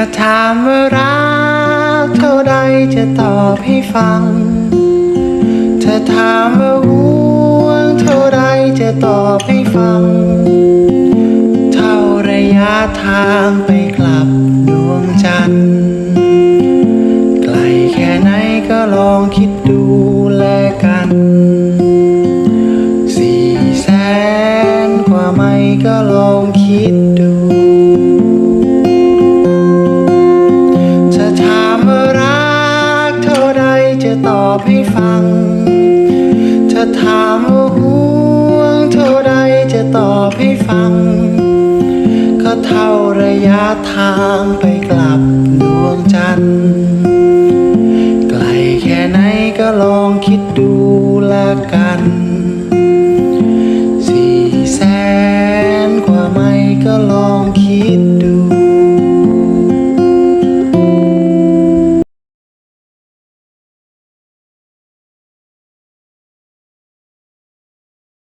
ถ้าถามว่ารักเท่าใดจะตอบให้ฟัง ถ้าถามว่าห่วงเท่าใดจะตอบให้ฟัง เท่าระยะทางไปกลับดวงจันทร์ไกลแค่ไหนก็ลองคิดดูแลกันสี่แสนกว่าไม่ก็ลองคิด จะตอบให้ฟัง เธอถามว่าห่วงเท่าใดจะตอบให้ฟัง ก็เท่าระยะทางไปกลับดวงจันทร์ไกลแค่ไหนก็ลองคิดดูละกันสี่แสนกว่าไม่ก็ลองคิด